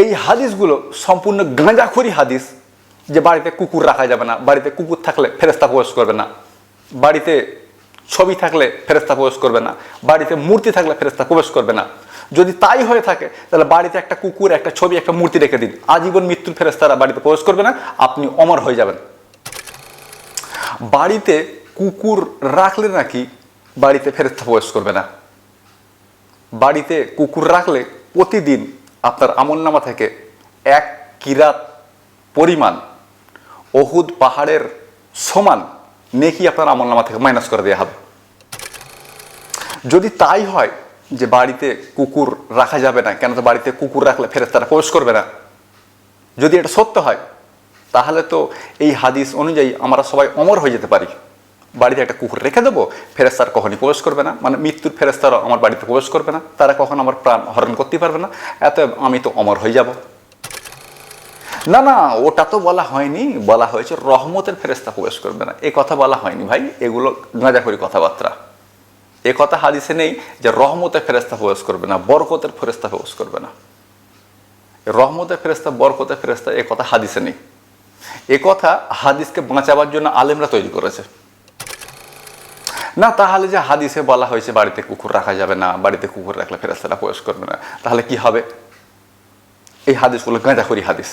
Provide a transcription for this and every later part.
এই হাদিসগুলো সম্পূর্ণ গাঁজাখড়ি হাদিস যে বাড়িতে কুকুর রাখা যাবে না, বাড়িতে কুকুর থাকলে ফেরেস্তা প্রবেশ করবে না, বাড়িতে ছবি থাকলে ফেরেস্তা প্রবেশ করবে না, বাড়িতে মূর্তি থাকলে ফেরেস্তা প্রবেশ করবে না। যদি তাই হয়ে থাকে, তাহলে বাড়িতে একটা কুকুর, একটা ছবি, একটা মূর্তি রেখে দিন। আজীবন মৃত্যুর ফেরেস্তারা বাড়িতে প্রবেশ করবে না, আপনি অমর হয়ে যাবেন। বাড়িতে কুকুর রাখলে নাকি বাড়িতে ফেরেস্তা প্রবেশ করবে না। বাড়িতে কুকুর রাখলে প্রতিদিন আপনার আমলনামা থেকে এক কিরাত পরিমাণ অহুদ পাহাড়ের সমান নেকি আপনার আমলনামা থেকে মাইনাস করে দেওয়া হবে। যদি তাই হয় যে বাড়িতে কুকুর রাখা যাবে না, কেন তো বাড়িতে কুকুর রাখলে ফেরত ফেরেস্তারা প্রবেশ করবে না? যদি এটা সত্য হয়, তাহলে তো এই হাদিস অনুযায়ী আমরা সবাই অমর হয়ে যেতে পারি। বাড়িতে একটা কুকুর রেখে দেবো ফেরেস্তার কখনই প্রবেশ করবে না। মানে মৃত্যুর ফেরেস্তারও আমার বাড়িতে প্রবেশ করবে না। তারা কখন আমার প্রাণ হরণ করতে পারবে না। এত আমি তো অমর হয়ে যাব। না না, ওটা তো বলা হয়নি। বলা হয়েছে রহমতের ফেরেস্তা প্রবেশ করবে না। এ কথা বলা হয়নি ভাই। এগুলো গাঁজাখড়ি কথাবার্তা। এ কথা হাদিসে নেই যে রহমতের ফেরেস্তা প্রবেশ করবে না, বরকতের ফেরেস্তা প্রবেশ করবে না। রহমতের ফেরেস্তা বরকতের ফেরেস্তা এ কথা হাদিসে নেই। এ কথা হাদিসকে বাঁচাবার জন্য আলেমরা তৈরি করেছে। না, তাহলে যে হাদিসে বলা হয়েছে বাড়িতে কুকুর রাখা যাবে না, বাড়িতে কুকুর রাখলে ফেরেস্তারা প্রবেশ করবে না, তাহলে কি হবে? এই হাদিসগুলো গাঁজাখড়ি হাদিস।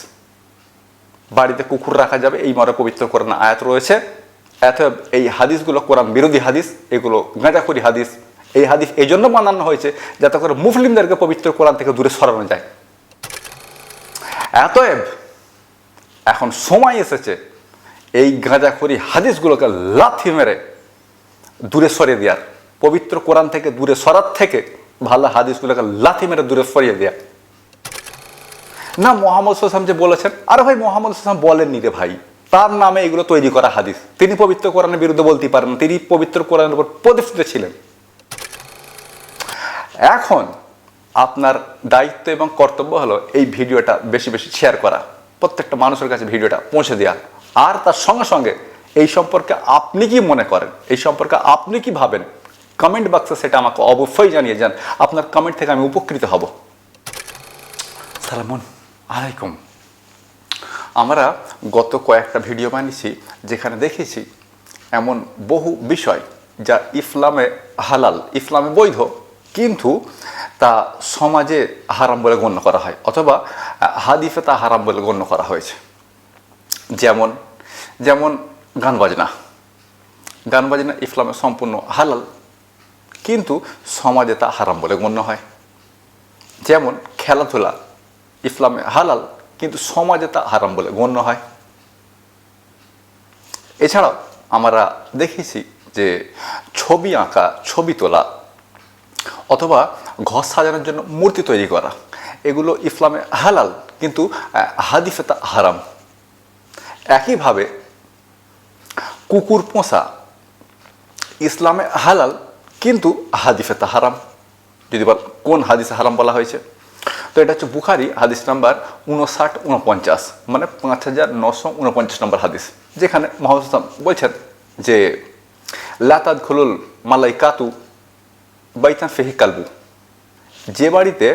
বাড়িতে কুকুর রাখা যাবে, এই মরে পবিত্র কোরআন আয়াত রয়েছে। এত এই হাদিসগুলো কোরআন বিরোধী হাদিস, এগুলো গাঁজাখড়ি হাদিস। এই হাদিস এই জন্য বানানো হয়েছে যাতে করে মুসলিমদেরকে পবিত্র কোরআন থেকে দূরে সরানো যায়। এতএব এখন সময় এসেছে এই গাঁজাখড়ি হাদিসগুলোকে লাথি মেরে দূরে সরিয়ে দেওয়ার পবিত্র কোরআন থেকে দূরে সরার থেকে ভালো হাদিসগুলোকে লাথি মেরে দূরে সরিয়ে দেওয়া না, মোহাম্মদ সাল্লাম যে বলেছেন, আরে ভাই, মোহাম্মদ সাল্লাম বলেননি রে ভাই। তার নামে এগুলো তৈরি করা হাদিস। তিনি পবিত্র কোরআনের বিরুদ্ধে বলতে পারেন। তিনি পবিত্র কোরআনের উপর প্রতিষ্ঠিত ছিলেন। এখন আপনার দায়িত্ব এবং কর্তব্য হলো এই ভিডিওটা বেশি বেশি শেয়ার করা। প্রত্যেকটা মানুষের কাছে ভিডিওটা পৌঁছে দেওয়া আর তার সঙ্গে সঙ্গে এই সম্পর্কে আপনি কি মনে করেন? এই সম্পর্কে আপনি কি ভাবেন? কমেন্ট বক্সে সেটা আমাকে অবশ্যই জানিয়ে যান। আপনার কমেন্ট থেকে আমি উপকৃত হব। সালামুন আলাইকুম। আমরা গত কয়েকটা ভিডিও বানিয়েছি, যেখানে দেখেছি এমন বহু বিষয় যা ইসলামে হালাল, ইসলামে বৈধ, কিন্তু তা সমাজে হারাম বলে গণ্য করা হয়, অথবা হাদিফে তা হারাম বলে গণ্য করা হয়েছে। যেমন যেমন গান বাজনা। গান বাজনা ইসলামে সম্পূর্ণ হালাল, কিন্তু সমাজে তা হারাম বলে গণ্য হয়। যেমন খেলাধুলা ইসলামে হালাল, কিন্তু সমাজে তা হারাম বলে গণ্য হয়। এছাড়াও আমরা দেখেছি যে ছবি আঁকা, ছবি তোলা অথবা ঘর সাজানোর জন্য মূর্তি তৈরি করা, এগুলো ইসলামে হালাল, কিন্তু হাদিফে তা হারাম। একইভাবে কুকুর পোষা ইসলামে হালাল, কিন্তু হাদিফে তা হারাম। যদি বল, কোন হাদিসে হারাম বলা হয়েছে? তো এটা হচ্ছে বুখারি, হাদিস নাম্বার উনষাট উনপঞ্চাশ মানে পাঁচ হাজার নশো উনপঞ্চাশ নম্বর হাদিস, যেখানে ইসলাম বলছেন যে লাতাদ খুলুল মালাই কাতু বাইতান ফেহি কালবু। যে বাড়িতে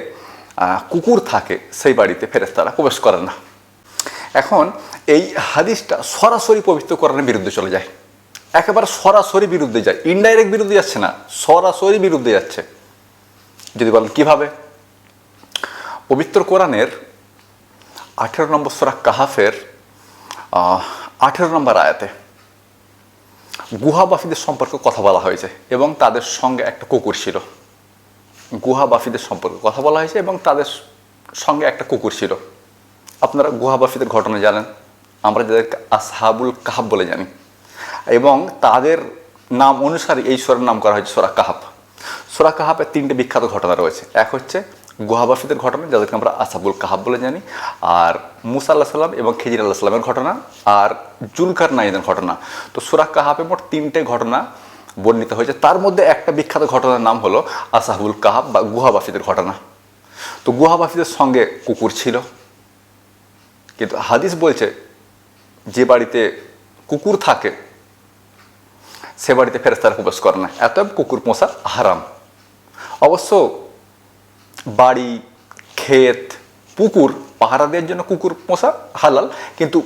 কুকুর থাকে, সেই বাড়িতে ফেরেস্তারা প্রবেশ করে না। এখন এই হাদিসটা সরাসরি পবিত্র কোরআনের বিরুদ্ধে চলে যায়। একেবারে সরাসরি বিরুদ্ধে যায়। ইনডাইরেক্ট বিরুদ্ধে যাচ্ছে না, সরাসরি বিরুদ্ধে যাচ্ছে। যদি বলেন কীভাবে? পবিত্র কোরআনের আঠেরো নম্বর সোরা কাহাফের আঠেরো নম্বর আয়াতে গুহাবাসীদের সম্পর্কে কথা বলা হয়েছে এবং তাদের সঙ্গে একটা কুকুর ছিল। গুহাবাসীদের সম্পর্কে কথা বলা হয়েছে এবং তাদের সঙ্গে একটা কুকুর ছিল। আপনারা গুহাবাসীদের ঘটনা জানেন, আমরা যাদেরকে আসহাবুল কাহাব বলে জানি। এবং তাদের নাম অনুসারে এই সোরার নাম করা হয়েছে সোরা কাহাব। সোরা কাহাবের তিনটে বিখ্যাত ঘটনা রয়েছে। এক হচ্ছে গুহাবাসীদের ঘটনা, যাদেরকে আমরা আসাবুল কাহাব বলে জানি, আর মুসা আল্লাহ সাল্লাম এবং খিজির আল্লাহ সাল্লামের ঘটনা, আর জুলকার নাইদের ঘটনা। তো সোরা কাহাবে মোট তিনটে ঘটনা বর্ণিত হয়েছে। তার মধ্যে একটা বিখ্যাত ঘটনার নাম হলো আসাহুল কাহাব বা গুহাবাসীদের ঘটনা। তো গুহাবাসীদের সঙ্গে কুকুর ছিল কিন্তু হাদিস বলছে, যে বাড়িতে কুকুর থাকে, সে বাড়িতে ফেরেস্তারা প্রবেশ করে না। এত কুকুর পোষা হারাম। অবশ্য বাড়ি, ক্ষেত, পুকুর, পাহারা দেওয়ার জন্য কুকুর পোষা হালাল, কিন্তু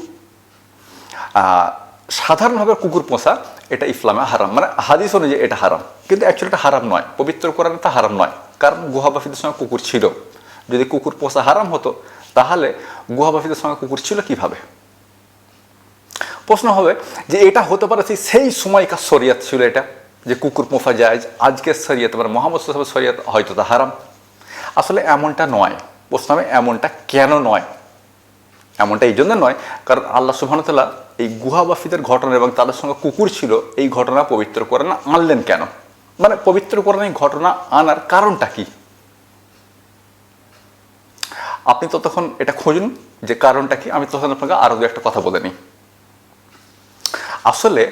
সাধারণভাবে কুকুর পোষা এটা ইসলামে হারাম। মানে হাদিস অনুযায়ী এটা হারাম। কিন্তু অ্যাকচুয়ালি এটা হারাম নয়। পবিত্র করার তা হারাম নয়। কারণ গুহাবাফিদের সঙ্গে কুকুর ছিল। যদি কুকুর পোষা হারাম হতো, তাহলে গুহাবাফিদের সঙ্গে কুকুর ছিল কীভাবে? প্রশ্ন হবে যে এটা হতে পারে সেই সেই সময়কার শরিয়াত ছিল এটা, যে কুকুর পোষা যায় আজকের শরিয়াত মানে মোহাম্মদ সাহেবের শরিয়াত হয়তো তা হারাম। আসলে এমনটা নয়। প্রশ্ন হবে এমনটা কেন নয়? এমনটা এই জন্য নয়, কারণ আল্লাহ সুবাহতাল্লাহ এই গুহাবাফিদের ঘটনা এবং তাদের সঙ্গে কুকুর ছিল, এই ঘটনা পবিত্র কোরআনে আনলেন কেন? মানে পবিত্র এই ঘটনা আনার কারণটা কি? আপনি ততক্ষণ এটা খুঁজুন যে কারণটা কি, আমি তখন আপনাকে আরও দু একটা কথা বলে নিই। আসলে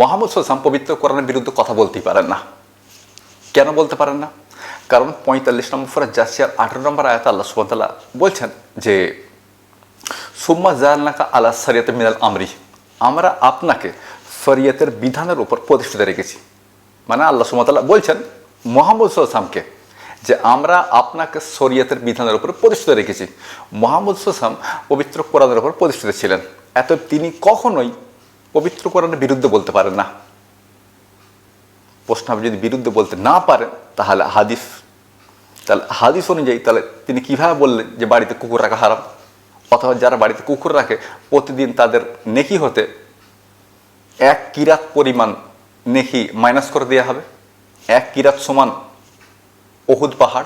মোহাম্মদ সাল্লাম পবিত্র কোরআনের বিরুদ্ধে কথা বলতেই পারেন না। কেন বলতে পারেন না? কারণ পঁয়তাল্লিশ নম্বর ফোরা জাসিয়ার আঠেরো নম্বর আয়াত আল্লাহ সুবাতাল্লাহ বলছেন যে, সুম্মা জালনাকা আলা শরিয়ত মিনাল আমরি। আমরা আপনাকে শরিয়তের বিধানের উপর প্রতিষ্ঠিত রেখেছি। মানে আল্লাহ সুমতাল্লাহ বলছেন, মোহাম্মদ সাল্লামকে যে আমরা আপনাকে শরিয়তের বিধানের উপর প্রতিষ্ঠিত রেখেছি। মোহাম্মদ সাল্লাম পবিত্র কোরআনের উপর প্রতিষ্ঠিত ছিলেন। এত তিনি কখনোই পবিত্র কোরআনের বিরুদ্ধে বলতে পারেন না। প্রশ্ন আপনি যদি বিরুদ্ধে বলতে না পারেন, তাহলে হাদিস তাহলে হাদিস অনুযায়ী তাহলে তিনি কীভাবে বললেন যে বাড়িতে কুকুর রাখা হারাম? অথবা যারা বাড়িতে কুকুর রাখে, প্রতিদিন তাদের নেকি হতে এক কিরাত পরিমাণ নেকি মাইনাস করে দেওয়া হবে? এক কিরাত সমান ওহুদ পাহাড়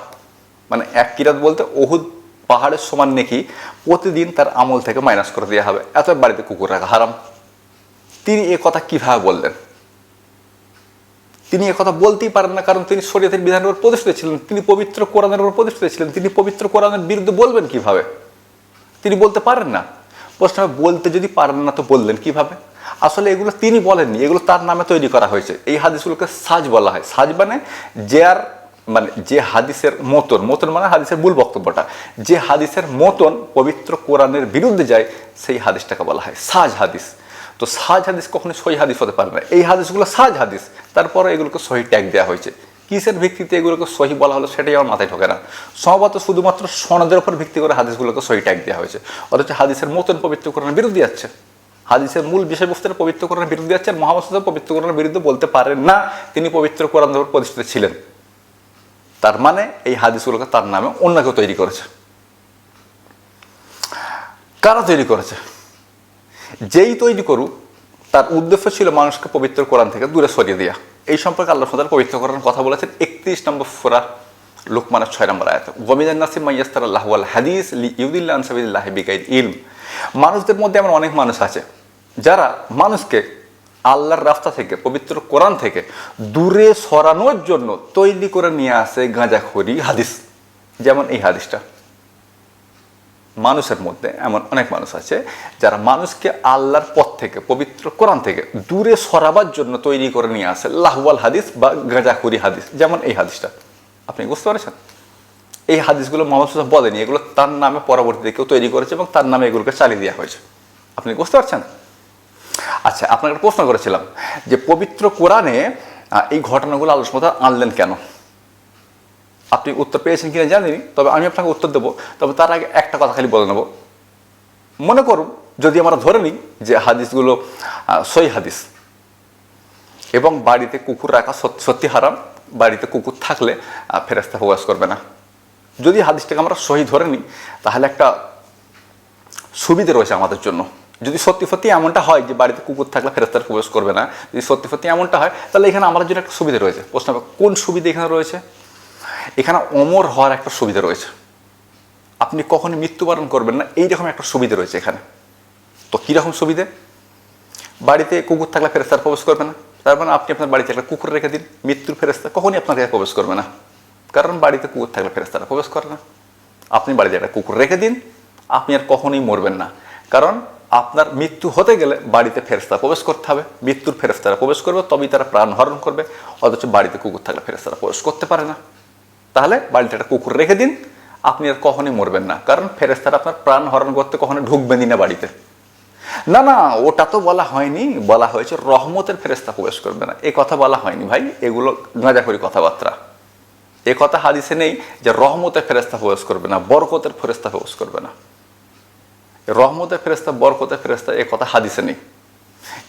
মানে এক কিরাত বলতে ওহুদ পাহাড়ের সমান নেকি প্রতিদিন তার আমল থেকে মাইনাস করে দেওয়া হবে। এত বাড়িতে কুকুর রাখা হারাম। তিনি এ কথা কীভাবে বললেন? তিনি কথা বলতেই পারেন না, কারণ তিনি শরীয়তের বিধানের উপর প্রতিষ্ঠিত ছিলেন। তিনি পবিত্র কোরআনের উপর প্রতিষ্ঠিত ছিলেন। তিনি পবিত্র কোরআনের বিরুদ্ধে বলবেন কীভাবে? তিনি বলতে পারেন না। প্রশ্ন বলতে যদি পারেন না তো বললেন কীভাবে? আসলে এগুলো তিনি বলেননি, এগুলো তার নামে তৈরি করা হয়েছে। এই হাদিসগুলোকে সাজ বলা হয়। সাজ মানে যে আর মানে যে হাদিসের মতন মতন মানে হাদিসের মূল বক্তব্যটা, যে হাদিসের মতন পবিত্র কোরআনের বিরুদ্ধে যায়, সেই হাদিসটাকে বলা হয় সাজ হাদিস। তো সাজ হাদিস কখনো সহি হাদিস হতে পারে না। এই হাদিসগুলো সাজ হাদিস, তারপরে এগুলোকে সহি ট্যাগ দেওয়া হয়েছে। কিসের ভিত্তিতে এগুলোকে সহি বলা হলো সেটাই আমার মাথায় ঢোকে না। সম্ভবত শুধুমাত্র সনদের উপর ভিত্তি করে হাদিসগুলোকে সহি ট্যাগ দেওয়া হয়েছে। অথচ হাদিসের মতন পবিত্রকরণের বিরুদ্ধে যাচ্ছে। হাদিসের মূল বিষয়বস্তুর পবিত্রকরণের বিরুদ্ধে যাচ্ছেন মোহাম্মদ পবিত্র পবিত্রকরণের বিরুদ্ধে বলতে পারেন না, তিনি পবিত্র কোরআন প্রতিষ্ঠিত ছিলেন। তার মানে এই হাদিসগুলোকে তার নামে অন্য কেউ তৈরি করেছে। কারা তৈরি করেছে? যেই তৈরি করুক, তার উদ্দেশ্য ছিল মানুষকে পবিত্র কোরআন থেকে দূরে সরিয়ে দেওয়া এই সম্পর্কে আল্লাহ সাদার পবিত্র কোরআন কথা বলেছেন একত্রিশ নম্বর ফোরা লোকমানের ছয় নম্বর আয়াত। গমিদান নাসিম মাইয়াস্তার আল্লাহ আল হাদিস লি ইউদুল্লাহ আনসাবিল্লাহ বিকাইদ ইলম। মানুষদের মধ্যে এমন অনেক মানুষ আছে যারা মানুষকে আল্লাহর রাস্তা থেকে, পবিত্র কোরআন থেকে দূরে সরানোর জন্য তৈরি করে নিয়ে আসে গাঁজাখড়ি হাদিস। যেমন এই হাদিসটা। মানুষের মধ্যে এমন অনেক মানুষ আছে যারা মানুষকে আল্লাহর পথ থেকে, পবিত্র কোরআন থেকে দূরে সরাবার জন্য তৈরি করে নিয়ে আসে লাহওয়াল হাদিস বা গাঁজাখুরি হাদিস। যেমন এই হাদিসটা। আপনি বুঝতে পারছেন? এই হাদিসগুলো সাহেব বলেনি। এগুলো তার নামে পরবর্তীতে কেউ তৈরি করেছে এবং তার নামে এগুলোকে চালিয়ে দেওয়া হয়েছে। আপনি বুঝতে পারছেন? আচ্ছা আপনাকে একটা প্রশ্ন করেছিলাম যে পবিত্র কোরআনে এই ঘটনাগুলো আলোচনা আনলেন কেন? আপনি উত্তর পেয়েছেন কিনা জানিনি, তবে আমি আপনাকে উত্তর দেবো, তবে তার আগে একটা কথা খালি বলে নেব। মনে করুন, যদি আমরা ধরে নিই যে হাদিসগুলো সই হাদিস, এবং বাড়িতে কুকুর রাখা সত- সত্যি হারাম, বাড়িতে কুকুর থাকলে ফেরেস্তা প্রকাশ করবে না। যদি হাদিসটাকে আমরা সহি ধরে নিই, তাহলে একটা সুবিধে রয়েছে আমাদের জন্য। যদি সত্যি সত্যি এমনটা হয় যে বাড়িতে কুকুর থাকলে ফেরস্তার প্রবেশ করবে না, যদি সত্যি সত্যি এমনটা হয়, তাহলে এখানে আমাদের জন্য একটা সুবিধা রয়েছে। প্রশ্ন কোন সুবিধা এখানে রয়েছে? এখানে অমর হওয়ার একটা সুবিধা রয়েছে। আপনি কখনই মৃত্যুবরণ করবেন না, এইরকম একটা সুবিধা রয়েছে এখানে। তো কীরকম সুবিধে? বাড়িতে কুকুর থাকলে ফেরস্তার প্রবেশ করবে না। তার মানে আপনি আপনার বাড়িতে একটা কুকুর রেখে দিন, মৃত্যুর ফেরেস্তা কখনই আপনার কাছে প্রবেশ করবে না। কারণ বাড়িতে কুকুর থাকলে ফেরেস্তারা প্রবেশ করে না। আপনি বাড়িতে একটা কুকুর রেখে দিন, আপনি আর কখনোই মরবেন না। কারণ আপনার মৃত্যু হতে গেলে বাড়িতে ফেরেস্তা প্রবেশ করতে হবে। মৃত্যুর ফেরেস্তারা প্রবেশ করবে, তবেই তারা প্রাণ হরণ করবে। অথচ বাড়িতে কুকুর থাকলে ফেরেস্তারা প্রবেশ করতে পারে না। তাহলে বাড়িতে একটা কুকুর রেখে দিন, আপনি আর কখনোই মরবেন না। কারণ ফেরেস্তারা আপনার প্রাণ হরণ করতে কখনো ঢুকবেনই না বাড়িতে। না না, ওটা তো বলা হয়নি। বলা হয়েছে রহমতের ফেরেস্তা প্রবেশ করবে না। এই কথা বলা হয়নি ভাই। এগুলো গাঁজাখড়ি কথাবার্তা। এ কথা হাদিসে নেই যে রহমতের ফেরেস্তা প্রবেশ করবে না, বরকতের ফেরেস্তা প্রবেশ করবে না। রহমতের ফেরেস্তা বরকতে ফেরেস্তা এ কথা হাদিসে নেই।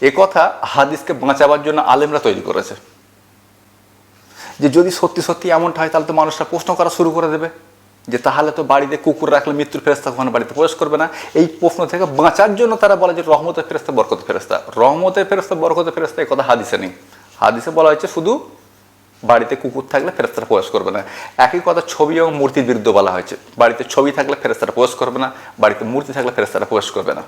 এ কথা হাদিসকে বাঁচাবার জন্য আলেমরা তৈরি করেছে। যে যদি সত্যি সত্যি এমনটা হয়, তাহলে তো মানুষরা প্রশ্ন করা শুরু করে দেবে। যে তাহলে তো বাড়িতে কুকুর রাখলে মৃত্যুর ফেরস্তা কখনো বাড়িতে প্রবেশ করবে না। এই প্রশ্ন থেকে বাঁচার জন্য তারা বলে যে রহমতের ফেরস্তা বরকতের ফেরস্তা রহমতের ফেরস্তা বরকতের ফেরস্তা এ কথা হাদিসে নেই। হাদিসে বলা হয়েছে শুধু বাড়িতে কুকুর থাকলে ফেরেস্তারা প্রবেশ করবে না। একই কথা ছবি এবং মূর্তির বিরুদ্ধে বলা হয়েছে। বাড়িতে ছবি থাকলে ফেরেস্তারা প্রবেশ করবে না, বাড়িতে মূর্তি থাকলে ফেরেস্তারা প্রবেশ করবে না।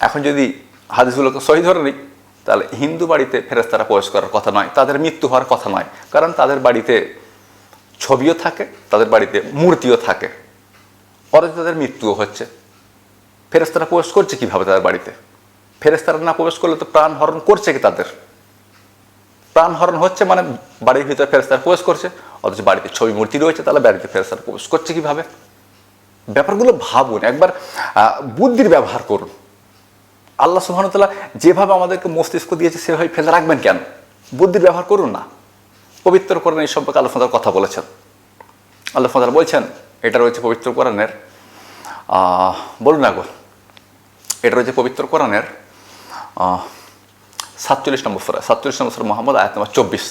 এখন যদি হাদিসগুলোকে সহি ধরে নিই, তাহলে হিন্দু বাড়িতে ফেরেস্তারা প্রবেশ করার কথা নয়, তাদের মৃত্যু হওয়ার কথা নয়। কারণ তাদের বাড়িতে ছবিও থাকে, তাদের বাড়িতে মূর্তিও থাকে। পরে তাদের মৃত্যুও হচ্ছে ফেরেস্তারা প্রবেশ করছে কীভাবে তাদের বাড়িতে? ফেরেস্তারা না প্রবেশ করলে তো প্রাণ হরণ করছে কি তাদের? প্রাণ হরণ হচ্ছে মানে বাড়ির ভিতরে ফেরস্তার প্রবেশ করছে, অথচ বাড়িতে ছবি মূর্তি রয়েছে, তাহলে বাড়িতে ফেরস্তার প্রবেশ করছে কীভাবে? ব্যাপারগুলো ভাবুন, একবার বুদ্ধির ব্যবহার করুন। আল্লাহ সুহানতাল্লাহ যেভাবে আমাদেরকে মস্তিষ্ক দিয়েছে, সেভাবে ফেলে রাখবেন কেন? বুদ্ধির ব্যবহার করুন না। পবিত্র কোরআন এই সম্পর্কে আল্লাহ ফাদার কথা বলেছেন। আল্লাহ ফাদার বলছেন, এটা রয়েছে পবিত্র কোরআনের বলুন না গো, এটা রয়েছে পবিত্র কোরআনের সাতচল্লিশ নম্বর সুরা, সাতচল্লিশ নম্বর সুরা মোহাম্মদ, আয়াত নম্বর চব্বিশ।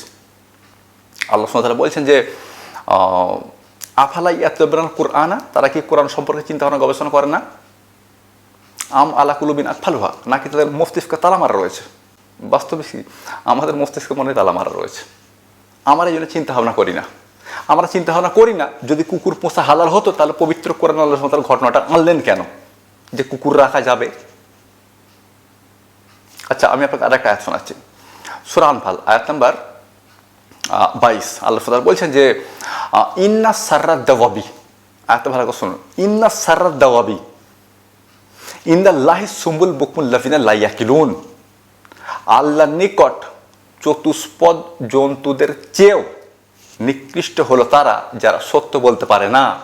আল্লাহ সুমতালা বলছেন যে আফালাই ইয়াতবরান কোরআনা? তারা কি কোরআন সম্পর্কে চিন্তা ভাবনা গবেষণা করে না? আম আলা কুলুবিন আকফালুহা নাকি তাদের মস্তিষ্কে তালা মারা রয়েছে? বাস্তবে আমাদের মস্তিষ্কে মনে তালা মারা রয়েছে। আমরা এই জন্য চিন্তা ভাবনা করি না। আমরা চিন্তা ভাবনা করি না, যদি কুকুর পোষা হালাল হতো, তাহলে পবিত্র কোরআন আল্লাহ ঘটনাটা আনলেন কেন? যে কুকুর রাখা যাবে? আচ্ছা আমি আপনাকে আর একটা আয়াত শোনাচ্ছি। সুরান ফাল আয়াত নাম্বার বাইশ। আল্লাহ ফাদার বলছেন যে ইন্না সার্রাত দাওয়াবি। আয়াতটা ভালো করে শুনুন। ইন্না সার্রাত দাওয়াবি। লাহি সুম্বুল বুকমুল লাফিনা লাইয়াকিলুন আল্লাহ নিকট চতুষ্পদ জন্তুদের চেয়েও নিকৃষ্ট হলো তারা যারা সত্য বলতে পারে না।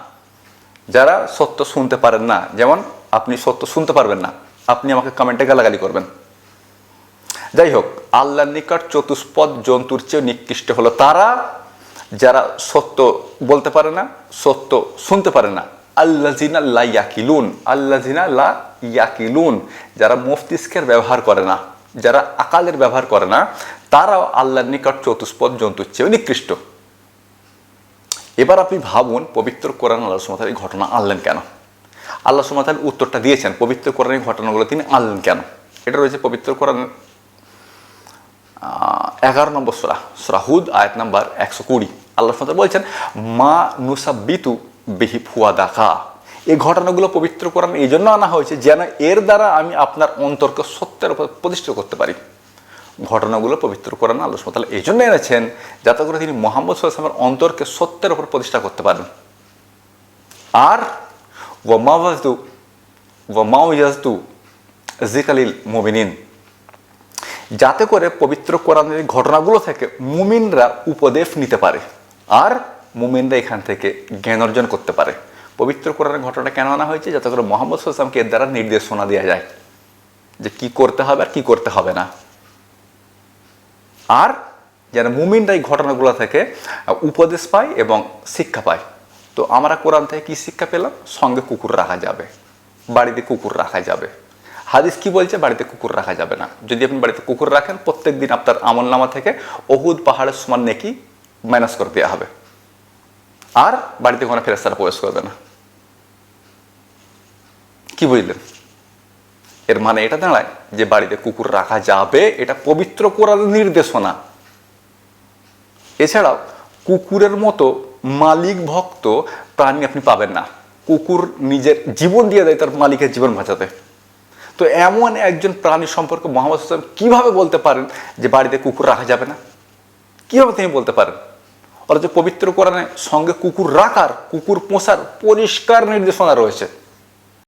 যারা সত্য শুনতে পারেন না। যেমন, আপনি সত্য শুনতে পারবেন না। আপনি আমাকে কমেন্টে গালাগালি করবেন। যাই হোক আল্লাহর নিকট চতুষ্পদ জন্তুর চেয়েও নিকৃষ্ট হলো তারা, যারা সত্য বলতে পারে না, সত্য শুনতে পারে না। আল্লাজিনা লা ইয়াকিলুন আল্লাজিনা লা ইয়াকিলুন, যারা মস্তিষ্কের ব্যবহার করে না, যারা আকালের ব্যবহার করে না, তারাও আল্লাহর নিকট চতুষ্পদ জন্তুর চেয়েও নিকৃষ্ট। এবার আপনি ভাবুন, পবিত্র কোরআন আল্লাহ সুমাতার এই ঘটনা আনলেন কেন? আল্লাহ সুমাতার উত্তরটা দিয়েছেন, পবিত্র কোরআনের ঘটনাগুলো তিনি আনলেন কেন? এটা রয়েছে পবিত্র কোরআন এগারো নম্বর সোরা সোরাহুদ আয়াত নাম্বার একশো কুড়ি। আল্লাহ সুমাতার বলছেন, মা নুসাব্বিতু বিহি ফুয়া দেখা এই ঘটনাগুলো পবিত্র কোরআন এই জন্য আনা হয়েছে যেন এর দ্বারা আমি আপনার অন্তরকে সত্যের উপর প্রতিষ্ঠিত করতে পারি। ঘটনাগুলো পবিত্র কোরআন আল্লাহ সুমতাল এই জন্য এনেছেন যাতে করে তিনি মোহাম্মদ সাল্লামের অন্তরকে সত্যের উপর প্রতিষ্ঠা করতে পারেন। আর ওয়ামাওয়াজদু ওয়ামাউয়াজদু জিকালিল মুমিনিন। যাতে করে পবিত্র কোরআনের ঘটনাগুলো থেকে মুমিনরা উপদেশ নিতে পারে আর মুমিনরা এখান থেকে জ্ঞান অর্জন করতে পারে। পবিত্র কোরআনের ঘটনা কেন আনা হয়েছে? যাতে করে মোহাম্মদ সাল্লামকে এর দ্বারা নির্দেশনা দেওয়া যায় যে কি করতে হবে আর কি করতে হবে না। আর যেন মুমিনরা এই ঘটনাগুলো থেকে উপদেশ পায় এবং শিক্ষা পায়। তো আমরা কোরআন থেকে কি শিক্ষা পেলাম? সঙ্গে কুকুর রাখা যাবে, বাড়িতে কুকুর রাখা যাবে। হাদিস কি বলছে? বাড়িতে কুকুর রাখা যাবে না। যদি আপনি বাড়িতে কুকুর রাখেন প্রত্যেক দিন আপনার আমল নামা থেকে অহুদ পাহাড়ের সমান নেকি মাইনাস করে দেওয়া হবে। আর বাড়িতে কোনো ফেরেস্তারা প্রবেশ করবে না। কি বুঝলেন? এর মানে এটা দাঁড়ায় যে বাড়িতে কুকুর রাখা যাবে, এটা পবিত্র করার নির্দেশনা। এছাড়াও কুকুরের মতো মালিক ভক্ত প্রাণী আপনি পাবেন না। কুকুর নিজের জীবন দিয়ে দেয়, তার মালিকের জীবন বাঁচাতে। তো এমন একজন প্রাণী সম্পর্কে মোহাম্মদ হাসান কীভাবে বলতে পারেন যে বাড়িতে কুকুর রাখা যাবে না? কীভাবে তিনি বলতে পারেন? অথচ পবিত্র কোরআনে সঙ্গে কুকুর রাখার, কুকুর পোষার পরিষ্কার নির্দেশনা রয়েছে।